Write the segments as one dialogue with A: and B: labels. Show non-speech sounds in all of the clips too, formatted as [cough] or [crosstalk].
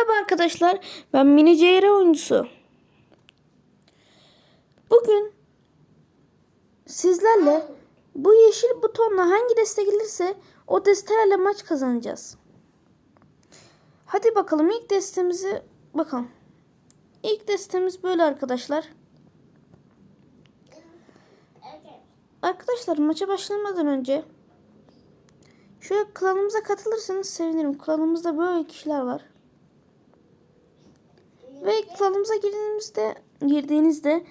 A: Merhaba arkadaşlar. Ben Mini CR oyuncusu. Bugün sizlerle bu yeşil butonla hangi deste gelirse o destelerle maç kazanacağız. Hadi bakalım ilk destemizi bakalım. İlk destemiz böyle arkadaşlar. Arkadaşlar maça başlamadan önce şöyle klanımıza katılırsanız sevinirim. Klanımızda böyle kişiler var. Ve klanımıza girdiğinizde, girdiğinizde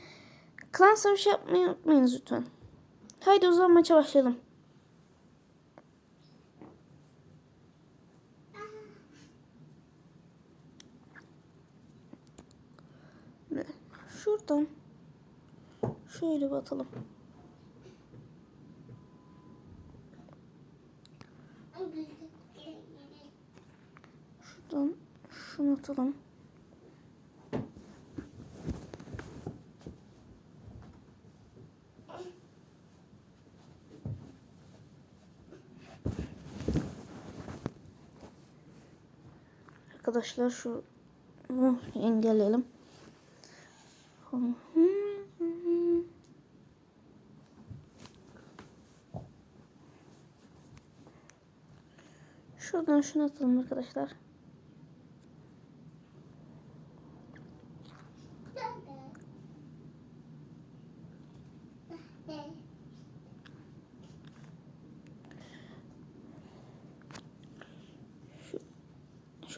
A: klan savaşı yapmayı unutmayınız lütfen. Haydi o zaman maça başlayalım. Şuradan şöyle batalım. Şuradan şunu atalım. Arkadaşlar şu engelleyelim. Şuradan şunu atalım arkadaşlar.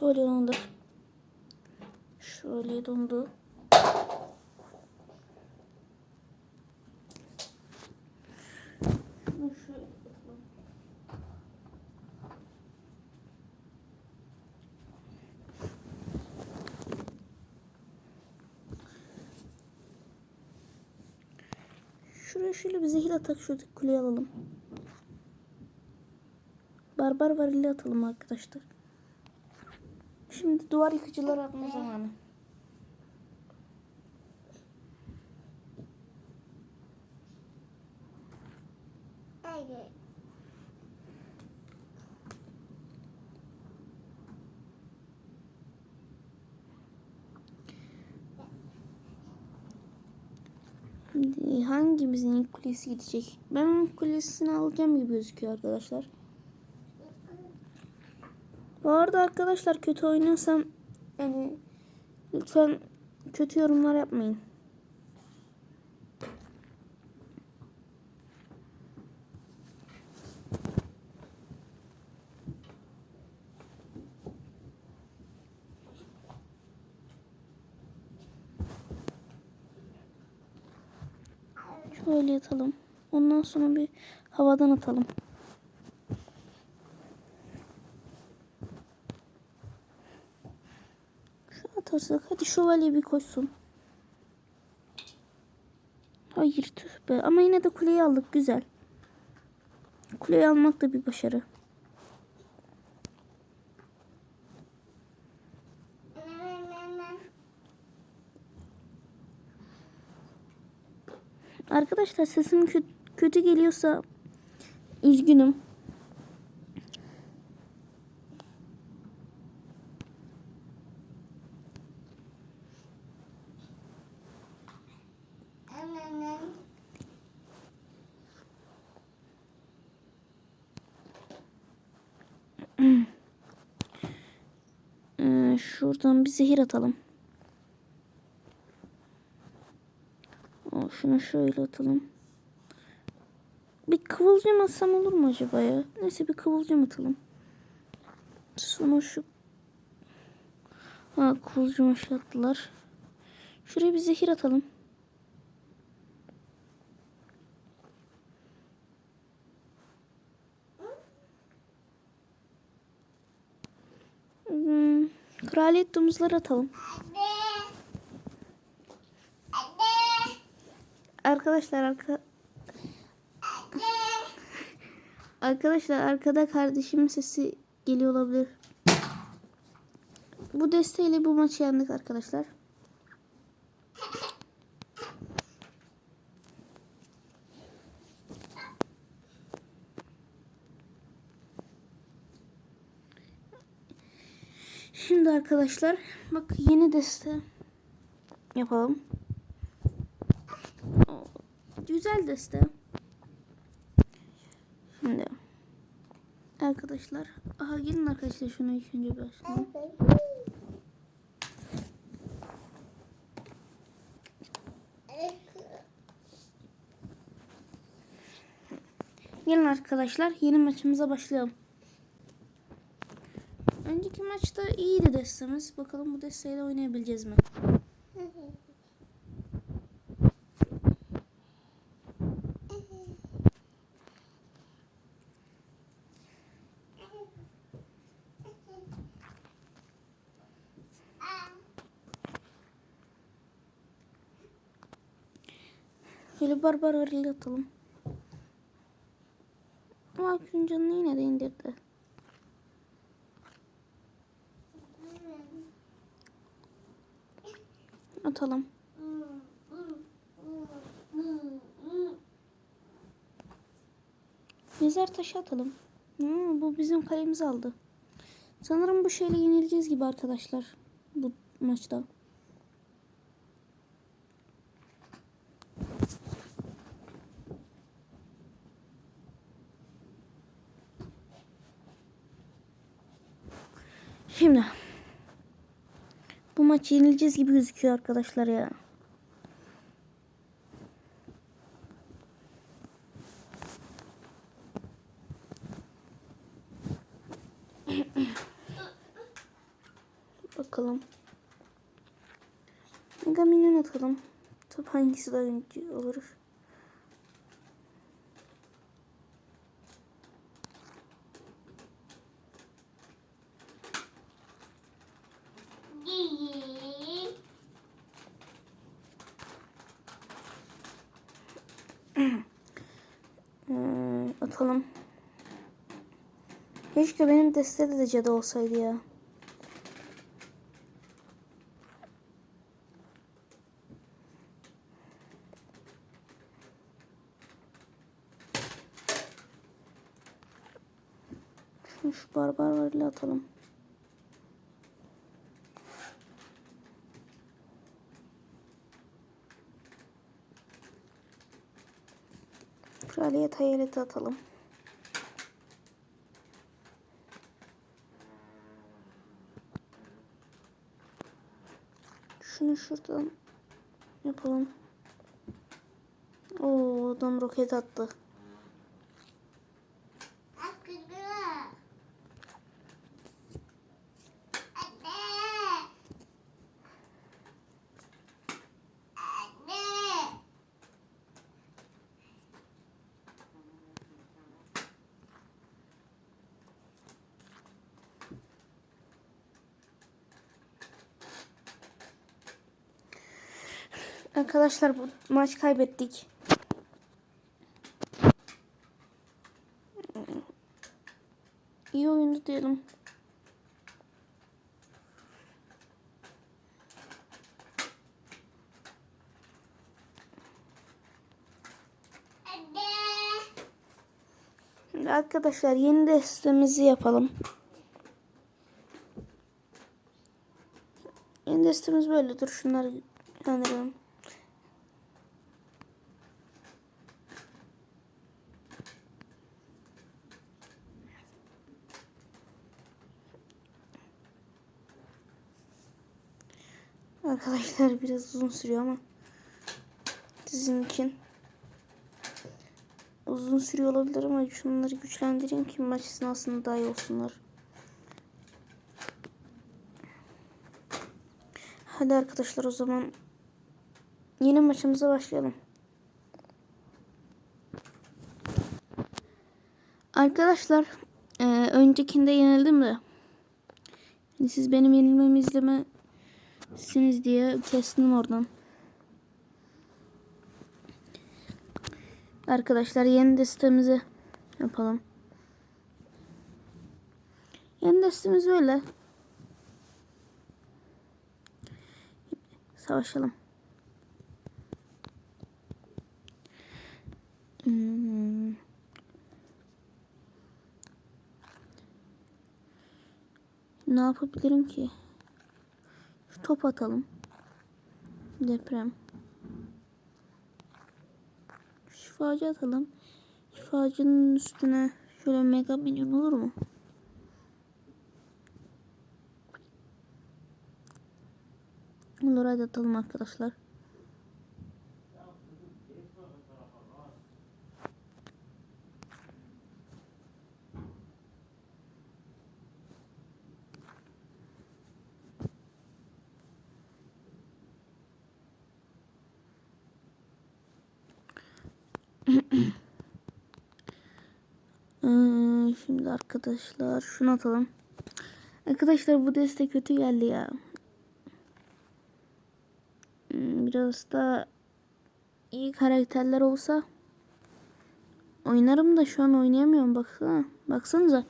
A: Şöyle dondu. Şöyle dondu. Şuraya şöyle bir zehir atak şuradaki kuleye alalım. Barbar varili atalım arkadaşlar. Şimdi duvar yıkıcılar atma zamanı. Şimdi hangimizin ilk kulesi gidecek? Ben onun kulesini alacağım gibi gözüküyor arkadaşlar. Bu arada arkadaşlar kötü oynuyorsam yani lütfen kötü yorumlar yapmayın. Şöyle atalım. Ondan sonra bir havadan atalım. Şu atarsak hadi şövalye bir koşsun. Hayır tüh be ama yine de kuleyi aldık güzel. Kuleyi almak da bir başarı. Arkadaşlar sesim kö- kötü geliyorsa üzgünüm. Ee, şuradan bir zehir atalım. O, şunu şöyle atalım. Bir kıvılcım atsam olur mu acaba ya? Neyse bir kıvılcım atalım. Sonra şu... Ha kıvılcım aşağı attılar. Şuraya bir zehir atalım. Hmm, kraliyet domuzları atalım. Arkadaşlar arka... Arkadaşlar arkada kardeşimin sesi geliyor olabilir. Bu desteğiyle bu maçı yendik arkadaşlar. Şimdi arkadaşlar bak yeni deste yapalım. Güzel deste. Şimdi arkadaşlar aha gelin arkadaşlar şunu ilk önce bir açalım. Gelin arkadaşlar yeni maçımıza başlayalım. Maçta iyiydi destemiz. Bakalım bu desteyle oynayabileceğiz mi? Şöyle barbar atalım. Ama Akün canını yine de indirdi. Atalım. Mezar taşı atalım. Hmm, bu bizim kalemizi aldı. Sanırım bu şeyle yenileceğiz gibi arkadaşlar. Bu maçta. Şimdi. Bu maç yenileceğiz gibi gözüküyor arkadaşlar ya. [coughs] Bakalım. Mega Minyon atalım. Top hangisi daha önce olur? Ee, atalım. Keşke benim destede de cadı olsaydı ya. Şu barbarlarla atalım. Kraliyet hayaleti atalım. Şunu şuradan yapalım. Oo adam roket attı. Arkadaşlar bu maç kaybettik. İyi oyundu diyelim. Şimdi arkadaşlar yeni destemizi yapalım. Yeni destemiz böyle. Dur şunları gönderelim. Arkadaşlar biraz uzun sürüyor ama sizin için uzun sürüyor olabilir ama şunları güçlendireyim ki maç esnasında daha iyi olsunlar. Hadi arkadaşlar o zaman yeni maçımıza başlayalım. Arkadaşlar e, öncekinde yenildim de yani siz benim yenilmemi izlemesiniz diye kestim oradan. Arkadaşlar yeni destemizi yapalım. Yeni destemiz böyle. Savaşalım. Hmm. Ne yapabilirim ki? Top atalım. Deprem. Şifacı atalım. Şifacının üstüne şöyle mega milyon olur mu? Olur hadi atalım arkadaşlar. Ee, şimdi arkadaşlar şunu atalım. Arkadaşlar bu deste kötü geldi ya. Hmm, Biraz da iyi karakterler olsa oynarım da şu an oynayamıyorum baksana. Baksanıza.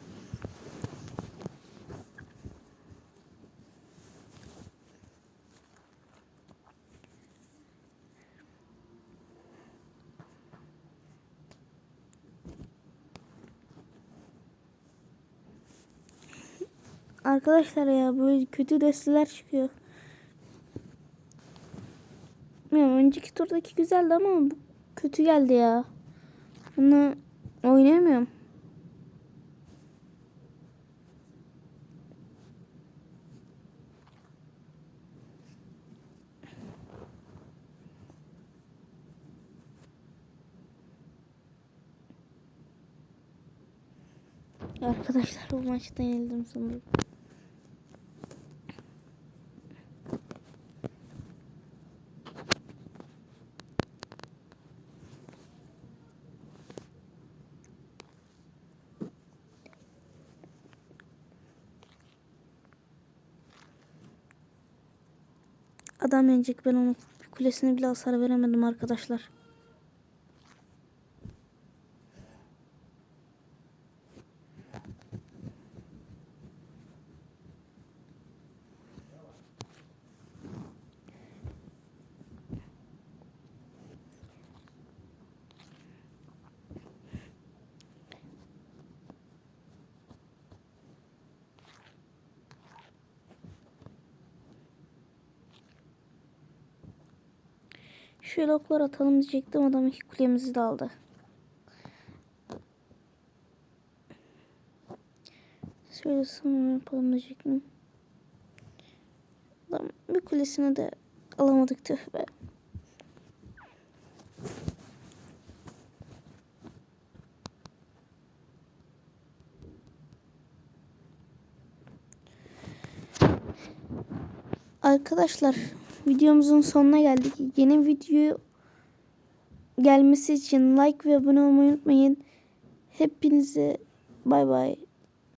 A: Arkadaşlar ya böyle kötü desteler çıkıyor. Bilmiyorum önceki turdaki güzeldi ama bu kötü geldi ya. Bunu oynayamıyorum. Arkadaşlar bu maçta yenildim sanırım. Adam yenecek ben onun kulesine bile hasar veremedim arkadaşlar. Şöyle oklar atalım diyecektim adam iki kulemizi de aldı. Şöyle sonra yapalım diyecektim. Adam bir kulesini de alamadık tüh be. Arkadaşlar videomuzun sonuna geldik. Yeni video gelmesi için like ve abone olmayı unutmayın. Hepinize bay bay.